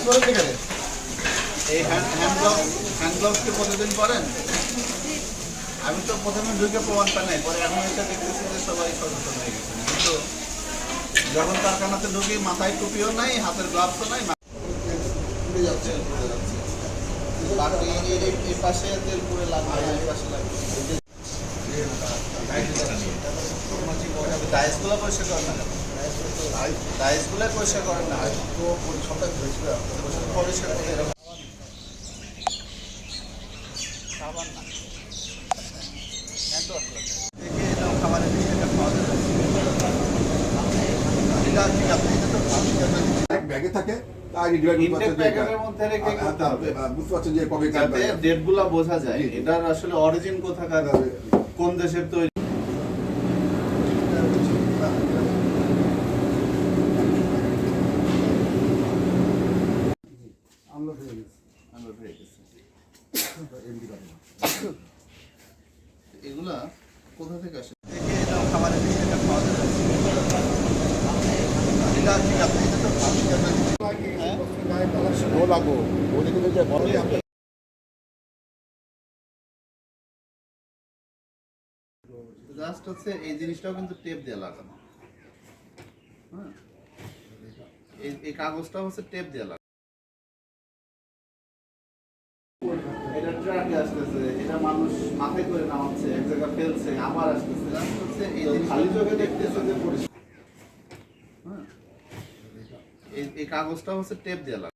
করেন এখানে এই হ্যান্ড হ্যান্ড গ্লাভ হ্যান্ড প্রতিদিন পরেন আমি তো প্রথমে ঢুকে প্রমাণ পাই নাই পরে এখন এটা দেখতেছি যে সবাই সচেতন হয়ে গেছে কিন্তু যখন কারখানাতে ঢুকি মাথায় টুপিও নাই হাতের গ্লাভসও নাই পুড়ে যাচ্ছে পুড়ে যাচ্ছে বাকি এই পাশে তেল পুড়ে লাগবে এই পাশে লাগবে ডাইসগুলো পরিষ্কার করেন না পরিষ্কার করেন না তো সবটা পরিষ্কার করে এরকম না খাবারের বিষয়টা খাওয়া যাবে ব্যাগে থাকে। বুঝতে পারছেন যে কবে ডেটগুলো বোঝা যায়। এটার আসলে অরিজিন কোথাকার কোন দেশের তৈরি আমরা ফিরে গেছি এগুলা কোথা থেকে আসে? হচ্ছে এই জিনিসটাও কিন্তু টেপ দিয়ে লাগানো। হ্যাঁ? এই এই কাগজটা হচ্ছে টেপ দিয়ে লাগানো। এটা ট্রাকে আসতেছে, এটা মানুষ মাথায় করে নামাচ্ছে, এক জায়গায় ফেলছে, আবার আসতেছে। হচ্ছে এই যে খালি চোখে দেখতেছে যে পরিষ্কার। এই কাগজটা হচ্ছে টেপ লাগানো